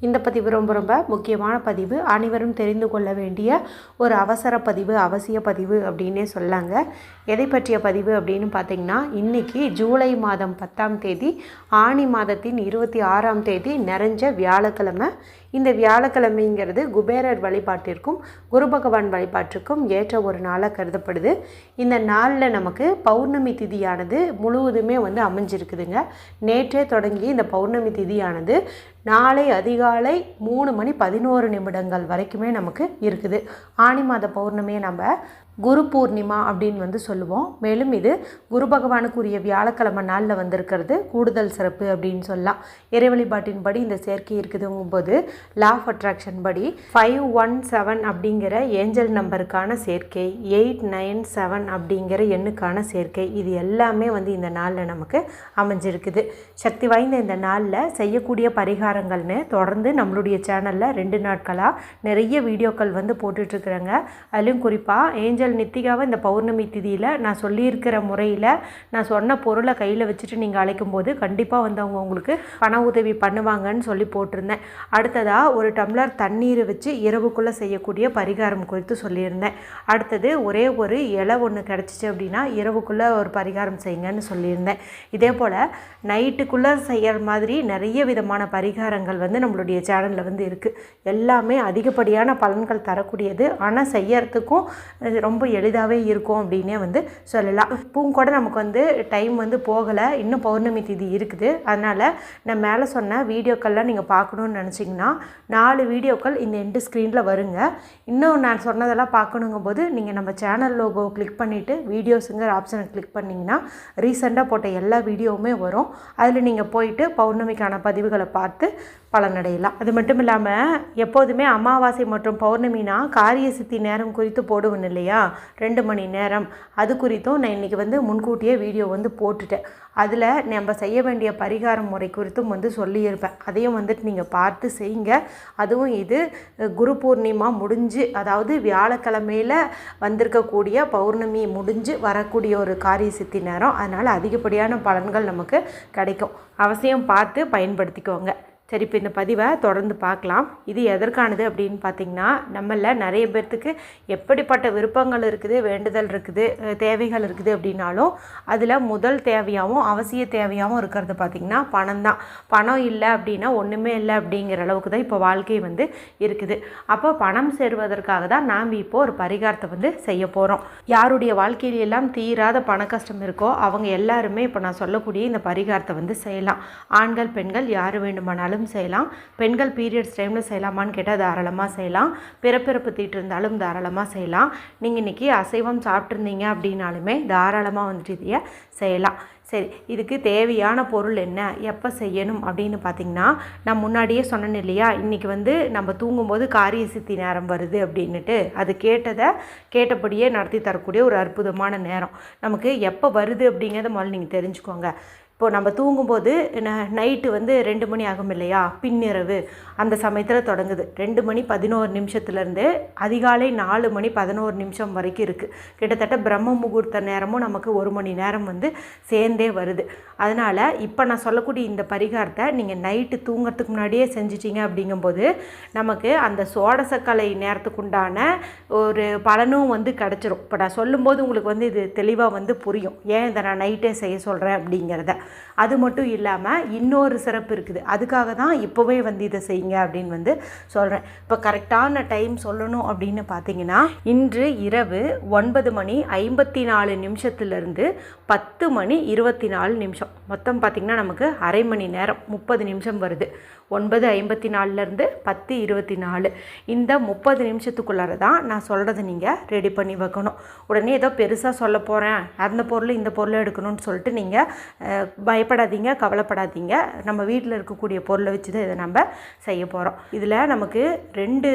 இந்த பதிவு ரொம்ப ரொம்ப முக்கியமான பதிவு. அனைவரும் தெரிந்து கொள்ள வேண்டிய ஒரு அவசர பதிவு அவசிய பதிவு அப்படின்னே சொல்லாங்க. எதை பற்றிய பதிவு அப்படின்னு பார்த்தீங்கன்னா இன்றைக்கி ஜூலை மாதம் பத்தாம் தேதி ஆணி மாதத்தின் இருபத்தி ஆறாம் தேதி நிறைஞ்ச வியாழக்கிழமை. இந்த வியாழக்கிழமைங்கிறது குபேரர் வழிபாட்டிற்கும் குரு பகவான் வழிபாட்டிற்கும் ஏற்ற ஒரு நாளாக கருதப்படுது. இந்த நாளில் நமக்கு பௌர்ணமி திதியானது முழுவதுமே வந்து அமைஞ்சிருக்குதுங்க. நேற்றே தொடங்கி இந்த பௌர்ணமி திதியானது நாளை அதிகாலை மூணு மணி பதினோரு நிமிடங்கள் வரைக்குமே நமக்கு இருக்குது. ஆனி மாத பௌர்ணமியை நம்ம குரு பூர்ணிமா அப்படின்னு வந்து சொல்லுவோம். மேலும் இது குரு பகவானுக்குரிய வியாழக்கிழமை நாளில் வந்திருக்கிறது. கூடுதல் சிறப்பு அப்படின்னு சொல்லலாம். இறை வழிபாட்டின்படி இந்த சேர்க்கை இருக்குதுங்கும்போது லா ஆஃப் அட்ராக்ஷன் படி ஃபைவ் ஒன் செவன் அப்படிங்கிற ஏஞ்சல் நம்பருக்கான சேர்க்கை எயிட் நைன் செவன் அப்படிங்கிற எண்ணுக்கான சேர்க்கை இது எல்லாமே வந்து இந்த நாளில் நமக்கு அமைஞ்சிருக்குது. சக்தி வாய்ந்த இந்த நாளில் செய்யக்கூடிய பரிகாரங்கள்னு தொடர்ந்து நம்மளுடைய சேனலில் ரெண்டு நாட்களாக நிறைய வீடியோக்கள் வந்து போட்டுட்ருக்குறேங்க அதுலேயும் குறிப்பாக ஏஞ்சல் நித்திகாவை இந்த பௌர்ணமி திதியில் நான் சொல்லியிருக்கிற முறையில் நான் சொன்ன பொருளை கையில் வச்சுட்டு நீங்கள் அழைக்கும் போது கண்டிப்பாக வந்து அவங்க உங்களுக்கு பண உதவி பண்ணுவாங்கன்னு சொல்லி போட்டிருந்தேன். அடுத்ததாக ஒரு டம்ளர் தண்ணீரை வச்சு இரவுக்குள்ளே செய்யக்கூடிய பரிகாரம் குறித்து சொல்லியிருந்தேன். அடுத்தது ஒரே ஒரு இலை ஒன்று கிடச்சிச்சு அப்படின்னா இரவுக்குள்ளே ஒரு பரிகாரம் செய்யுங்கன்னு சொல்லியிருந்தேன். இதே போல் நைட்டுக்குள்ளே செய்கிற மாதிரி நிறைய விதமான பரிகாரங்கள் வந்து நம்மளுடைய சேனலில் வந்து இருக்குது எல்லாமே அதிகப்படியான பலன்கள் தரக்கூடியது. ஆனால் செய்யறதுக்கும் ரொம்ப ரொம்ப எளிதாகவே இருக்கும் அப்படின்னே வந்து சொல்லலாம். இப்பவும் கூட நமக்கு வந்து டைம் வந்து போகலை. இன்னும் பௌர்ணமி திதி இருக்குது. அதனால் நான் மேலே சொன்ன வீடியோக்கள்லாம் நீங்கள் பார்க்கணுன்னு நினச்சிங்கன்னா நாலு வீடியோக்கள் இந்த எண்டு ஸ்க்ரீனில் வருங்க. இன்னும் நான் சொன்னதெல்லாம் பார்க்கணுங்கும் போது நீங்கள் நம்ம சேனல் லோகோ கிளிக் பண்ணிவிட்டு வீடியோஸுங்கிற ஆப்ஷனை கிளிக் பண்ணிங்கன்னா ரீசெண்டாக போட்ட எல்லா வீடியோவுமே வரும். அதில் நீங்கள் போயிட்டு பௌர்ணமிக்கான பதிவுகளை பார்த்து பலனடையலாம். அது மட்டும் இல்லாமல் எப்போதுமே அமாவாசை மற்றும் பௌர்ணமினா காரிய சித்தி நேரம் குறித்து போடுவேன் இல்லையா? ரெண்டு மணி நேரம். அது குறித்தும் நான் இன்றைக்கி வந்து முன்கூட்டியே வீடியோ வந்து போட்டுட்டேன். அதில் நம்ம செய்ய வேண்டிய பரிகார முறை குறித்தும் வந்து சொல்லியிருப்பேன். அதையும் வந்துட்டு நீங்கள் பார்த்து செய்யுங்க. அதுவும் இது குரு பூர்ணிமா முடிஞ்சு அதாவது வியாழக்கிழமையில் வந்திருக்கக்கூடிய பௌர்ணமி முடிஞ்சு வரக்கூடிய ஒரு காரிய சித்தி நேரம். அதனால் அதிகப்படியான பலன்கள் நமக்கு கிடைக்கும். அவசியம் பார்த்து பயன்படுத்திக்கோங்க. சரி இப்போ இந்த பதிவை தொடர்ந்து பார்க்கலாம். இது எதற்கானது அப்படின்னு பார்த்தீங்கன்னா நம்மள நிறைய பேர்த்துக்கு எப்படிப்பட்ட விருப்பங்கள் இருக்குது வேண்டுதல் இருக்குது தேவைகள் இருக்குது அப்படின்னாலும் அதில் முதல் தேவையாகவும் அவசிய தேவையாகவும் இருக்கிறது பார்த்திங்கன்னா பணம் தான். பணம் இல்லை அப்படின்னா ஒன்றுமே இல்லை அப்படிங்கிற அளவுக்கு தான் இப்போ வாழ்க்கை வந்து இருக்குது. அப்போ பணம் சேருவதற்காக தான் நாம் இப்போ ஒரு பரிகாரத்தை வந்து செய்ய போகிறோம் யாருடைய வாழ்க்கையில எல்லாம் தீராத பண கஷ்டம் இருக்கோ அவங்க எல்லாருமே இப்போ நான் சொல்லக்கூடிய இந்த பரிகாரத்தை வந்து செய்யலாம். ஆண்கள் பெண்கள் யார் வேண்டுமானாலும் செய்யலாம். பெண்கள் பீரியட்ஸ் டைமில் செய்யலாமான்னு கேட்டால் தாராளமாக செய்யலாம். பிறப்பிறப்பு தீட்டு இருந்தாலும் தாராளமாக செய்யலாம். நீங்கள் இன்றைக்கி அசைவம் சாப்பிட்ருந்தீங்க அப்படின்னாலுமே தாராளமாக வந்துட்டு இதைய செய்யலாம். சரி இதுக்கு தேவையான பொருள் என்ன? எப்போ செய்யணும் அப்படின்னு பார்த்தீங்கன்னா நான் முன்னாடியே சொன்னேன் இல்லையா? இன்றைக்கி வந்து நம்ம தூங்கும்போது காரிய சித்தி நேரம் வருது அப்படின்னுட்டு அது கேட்டதை கேட்டபடியே நடத்தி தரக்கூடிய ஒரு அற்புதமான நேரம். நமக்கு எப்போ வருது அப்படிங்கிறத முதல்ல நீங்கள் தெரிஞ்சுக்கோங்க. இப்போது நம்ம தூங்கும்போது ந- நைட்டு வந்து ரெண்டு மணி ஆகும் இல்லையா? பின்னிரவு. அந்த சமயத்தில் தொடங்குது. ரெண்டு மணி பதினோரு நிமிஷத்துலேருந்து அதிகாலை நாலு மணி பதினோரு நிமிஷம் வரைக்கும் இருக்குது கிட்டத்தட்ட பிரம்ம முகூர்த்த நேரமும் நமக்கு ஒரு மணி நேரம் வந்து சேர்ந்தே வருது. அதனால் இப்போ நான் சொல்லக்கூடிய இந்த பரிகாரத்தை நீங்கள் நைட்டு தூங்குறதுக்கு முன்னாடியே செஞ்சிட்டிங்க அப்படிங்கும்போது நமக்கு அந்த சோடசக்கலை நேரத்துக்குண்டான ஒரு பலனும் வந்து கிடச்சிரும். இப்போ நான் சொல்லும்போது உங்களுக்கு வந்து இது தெளிவாக வந்து புரியும். ஏன் இதை நான் நைட்டே செய்ய சொல்கிறேன் அப்படிங்கிறத. அது மட்டும் இல்லாமல் இன்னொரு சிறப்பு இருக்குது. அதுக்காக தான் இப்போவே வந்து இதை செய்யுங்க அப்படின்னு வந்து சொல்கிறேன் இப்போ கரெக்டான டைம் சொல்லணும் அப்படின்னு பார்த்தீங்கன்னா இன்று இரவு ஒன்பது மணி ஐம்பத்தி நாலு நிமிஷத்துலேருந்து பத்து மணி இருபத்தி நாலு நிமிஷம். மொத்தம் பார்த்திங்கன்னா நமக்கு அரை மணி நேரம் முப்பது நிமிஷம் வருது. ஒன்பது ஐம்பத்தி நாலுலேருந்து பத்து இருபத்தி நாலு இந்த முப்பது நிமிஷத்துக்குள்ளார தான் நான் சொல்கிறத நீங்கள் ரெடி பண்ணி வைக்கணும். உடனே ஏதோ பெருசாக சொல்ல போகிறேன் அந்த பொருள் இந்த பொருள் எடுக்கணும்னு சொல்லிட்டு நீங்கள் பயப்படாதீங்க கவலைப்படாதீங்க. நம்ம வீட்டில் இருக்கக்கூடிய பொருளை வச்சு தான் இதை நம்ம செய்ய போகிறோம் இதில் நமக்கு ரெண்டு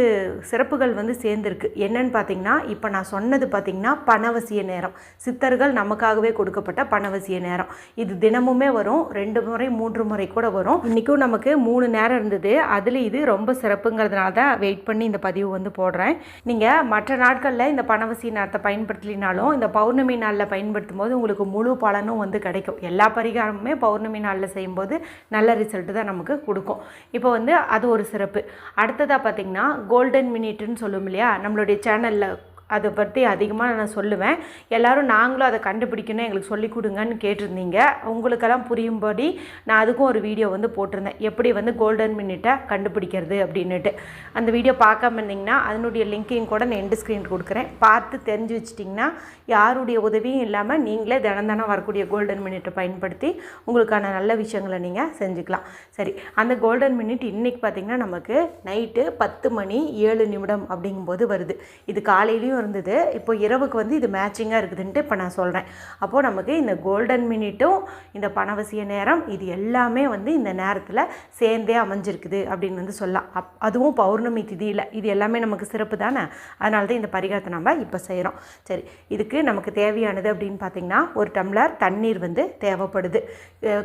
சிறப்புகள் வந்து சேர்ந்துருக்கு. என்னன்னு பார்த்தீங்கன்னா இப்போ நான் சொன்னது பார்த்தீங்கன்னா பணவசிய நேரம். சித்தர்கள் நமக்காகவே கொடுக்கப்பட்ட பணவசிய நேரம். இது தினமுமே வரும். ரெண்டு முறை மூன்று முறை கூட வரும். இன்றைக்கும் நமக்கு மூணு நேரம் இருந்தது. அதில் இது ரொம்ப சிறப்புங்கிறதுனால தான் வெயிட் பண்ணி இந்த பதிவு வந்து போடுறேன். நீங்கள் மற்ற நாட்களில் இந்த பணவசிய நேரத்தை பயன்படுத்தலினாலும் இந்த பௌர்ணமி நாளில் பயன்படுத்தும் போது உங்களுக்கு முழு பலனும் வந்து கிடைக்கும். எல்லா பரிகாரமுமே பௌர்ணமி நாளில் செய்யும்போது நல்ல ரிசல்ட்டு தான் நமக்கு கொடுக்கும். இப்போ வந்து அது ஒரு சிறப்பு. அடுத்ததாக பார்த்தீங்கன்னா கோல்டன் மினிட்னு சொல்லும் இல்லையா? நம்மளுடைய சேனலில் அதை பற்றி அதிகமாக நான் சொல்லுவேன். எல்லோரும் நாங்களும் அதை கண்டுபிடிக்கணும் எங்களுக்கு சொல்லி கொடுங்கன்னு கேட்டிருந்தீங்க. உங்களுக்கெல்லாம் புரியும்படி நான் அதுக்கும் ஒரு வீடியோ வந்து போட்டிருந்தேன். எப்படி வந்து கோல்டன் மினிட்டை கண்டுபிடிக்கிறது அப்படின்னுட்டு. அந்த வீடியோ பார்க்காம இருந்தீங்கன்னா அதனுடைய லிங்க்கையும் கூட நான் எண்டு ஸ்க்ரீன் கொடுக்குறேன். பார்த்து தெரிஞ்சு வச்சிட்டிங்கன்னா யாருடைய உதவியும் இல்லாமல் நீங்களே தினம் தினம் வரக்கூடிய கோல்டன் மினிட்டை பயன்படுத்தி உங்களுக்கான நல்ல விஷயங்களை நீங்கள் செஞ்சுக்கலாம். சரி அந்த கோல்டன் மினிட் இன்றைக்கி பார்த்திங்கன்னா நமக்கு நைட்டு பத்து மணி ஏழு நிமிடம் அப்படிங்கும்போது வருது. இது காலையிலையும் இருந்தது. இப்போ இரவுக்கு வந்து இது மேட்சிங்காக இருக்குதுன்ட்டு இப்போ நான் சொல்கிறேன் அப்போது நமக்கு இந்த கோல்டன் மினிட்டும் இந்த பணவசிய நேரம் இது எல்லாமே வந்து இந்த நேரத்தில் சேர்ந்தே அமைஞ்சிருக்குது அப்படின்னு வந்து சொல்லலாம். அப் அதுவும் பௌர்ணமி திதியில். இது எல்லாமே நமக்கு சிறப்பு தானே? அதனால தான் இந்த பரிகாரத்தை நம்ம இப்போ செய்கிறோம் சரி இதுக்கு நமக்கு தேவையானது அப்படின்னு பார்த்திங்கன்னா ஒரு டம்ளர் தண்ணீர் வந்து தேவைப்படுது.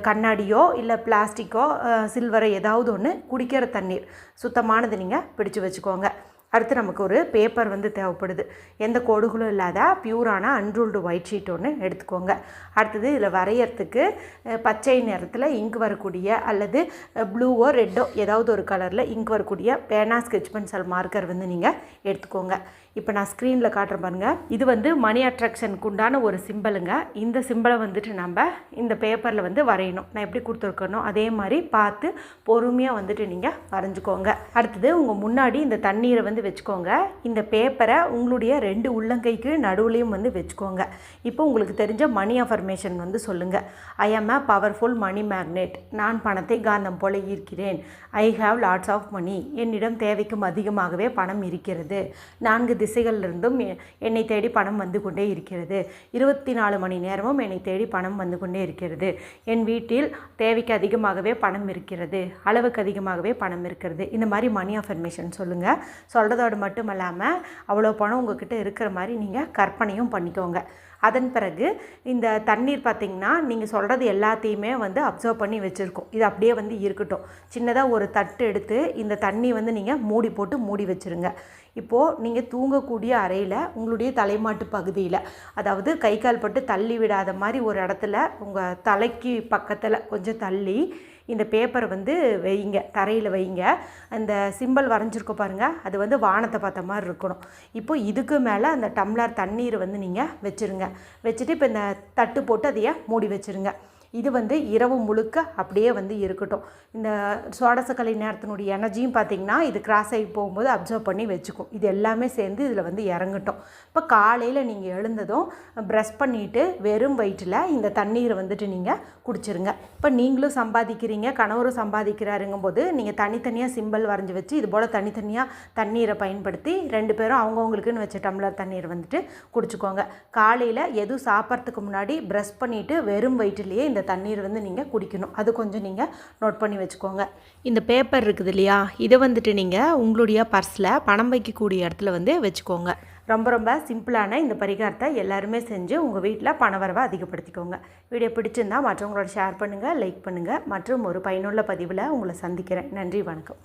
கண்ணாடியோ இல்லை பிளாஸ்டிக்கோ சில்வரோ ஏதாவது ஒன்று குடிக்கிற தண்ணீர். சுத்தமானது நீங்கள் பிடிச்சு வச்சுக்கோங்க. அடுத்து நமக்கு ஒரு பேப்பர் வந்து தேவைப்படுது. எந்த கோடுகளும் இல்லாத பியூரான அன்ரூல்டு ஒயிட் ஷீட் ஒன்று எடுத்துக்கோங்க. அடுத்தது இதில் வரையறதுக்கு பச்சை நிறத்தில் இங்கு வரக்கூடிய அல்லது ப்ளூவோ ரெட்டோ ஏதாவது ஒரு கலரில் இங்கு வரக்கூடிய பேனா ஸ்கெட்ச் பென்சில் மார்க்கர் வந்து நீங்கள் எடுத்துக்கோங்க. இப்போ நான் ஸ்க்ரீனில் காட்டுறேன் பாருங்கள் இது வந்து மணி அட்ராக்ஷனுக்கு உண்டான ஒரு சிம்பிளுங்க இந்த சிம்பிளை வந்துட்டு நம்ம இந்த பேப்பரில் வந்து வரையணும். நான் எப்படி கொடுத்துருக்கணும் அதே மாதிரி பார்த்து பொறுமையாக வந்துட்டு நீங்கள் வரைஞ்சிக்கோங்க. அடுத்தது உங்கள் முன்னாடி இந்த தண்ணீரை வந்து வச்சுக்கோங்க. இந்த பேப்பரை உங்களுடைய ரெண்டு உள்ளங்கைக்கு நடுவுலையும் வந்து வச்சுக்கோங்க. இப்போ உங்களுக்கு தெரிஞ்ச மணி அஃபர்மேஷன் வந்து சொல்லுங்கள் ஐ ஆம் அ பவர்ஃபுல் மணி மேக்னெட் நான் பணத்தை காந்தம் போல ஈர்க்கிறேன். I have lots of money என்னிடம் தேவைக்கும் அதிகமாகவே பணம் இருக்கிறது. நான்கு திசைகளிலிருந்தும் என்னை தேடி பணம் வந்து கொண்டே இருக்கிறது. இருபத்தி நாலு மணி நேரமும் என்னை தேடி பணம் வந்து கொண்டே இருக்கிறது. என் வீட்டில் தேவைக்கு அதிகமாகவே பணம் இருக்கிறது. அளவுக்கு அதிகமாகவே பணம் இருக்கிறது. இந்த மாதிரி மணி அஃபர்மேஷன் சொல்லுங்கள் சொல்கிறதோடு மட்டும் இல்லாமல் அவ்வளோ பணம் உங்ககிட்ட இருக்கிற மாதிரி நீங்கள் கற்பனையும் பண்ணிக்கோங்க. அதன் பிறகு இந்த தண்ணீர் பார்த்திங்கன்னா நீங்கள் சொல்கிறது எல்லாத்தையுமே வந்து அப்சர்வ் பண்ணி வச்சுருக்கோம். இது அப்படியே வந்து இருக்கட்டும். சின்னதாக ஒரு தட்டு எடுத்து இந்த தண்ணி வந்து நீங்கள் மூடி போட்டு மூடி வச்சுருங்க. இப்போது நீங்கள் தூங்கக்கூடிய அறையில் உங்களுடைய தலைமாட்டு பகுதியில் அதாவது கை கால் பட்டு தள்ளி விடாத மாதிரி ஒரு இடத்துல உங்கள் தலைக்கு பக்கத்தில் கொஞ்சம் தள்ளி இந்த பேப்பரை வந்து வைங்க தரையில் வைங்க. அந்த சிம்பல் வரைஞ்சிருக்கோம் பாருங்கள் அது வந்து வானத்தை பார்த்த மாதிரி இருக்கணும். இப்போ இதுக்கு மேலே அந்த டம்ளர் தண்ணீர் வந்து நீங்கள் வச்சுருங்க. வச்சுட்டு இப்போ இந்த தட்டு போட்டு அதையே மூடி வச்சுருங்க. இது வந்து இரவு முழுக்க அப்படியே வந்து இருக்கட்டும். இந்த சோடசக்கலை நேரத்தினுடைய எனர்ஜியும் பார்த்திங்கன்னா இது கிராஸ் ஆகி போகும்போது அப்சர்வ் பண்ணி வச்சுக்கும். இது எல்லாமே சேர்ந்து இதில் வந்து இறங்கட்டும். இப்போ காலையில் நீங்கள் எழுந்ததும் ப்ரெஷ் பண்ணிவிட்டு வெறும் வயிற்றில் இந்த தண்ணீரை வந்துட்டு நீங்கள் குடிச்சிருங்க. இப்போ நீங்களும் சம்பாதிக்கிறீங்க கணவரும் சம்பாதிக்கிறாருங்கும் போது நீங்கள் தனித்தனியாக சிம்பல் வரைஞ்சி வச்சு இது போல் தனித்தனியாக தண்ணீரை பயன்படுத்தி ரெண்டு பேரும் அவங்கவுங்களுக்குன்னு வச்ச டம்ளர் தண்ணீர் வந்துட்டு குடிச்சுக்கோங்க. காலையில் எதுவும் சாப்பிட்றதுக்கு முன்னாடி ப்ரெஷ் பண்ணிவிட்டு வெறும் வயிற்றுலேயே இந்த தண்ணீர் வந்து நீங்கள் குடிக்கணும். அது கொஞ்சம் நீங்கள் நோட் பண்ணி வச்சுக்கோங்க. இந்த பேப்பர் இருக்குது இல்லையா? இதை வந்துட்டு நீங்கள் உங்களுடைய பர்ஸில் பணம் வைக்கக்கூடிய இடத்துல வந்து வச்சுக்கோங்க. ரொம்ப ரொம்ப சிம்பிளான இந்த பரிகாரத்தை எல்லாருமே செஞ்சு உங்கள் வீட்டில் பணவரவை அதிகப்படுத்திக்கோங்க. வீடியோ பிடிச்சிருந்தா மற்றவங்களோட ஷேர் பண்ணுங்கள் லைக் பண்ணுங்கள் மற்றும் ஒரு பயனுள்ள பதிவில் உங்களை சந்திக்கிறேன். நன்றி வணக்கம்.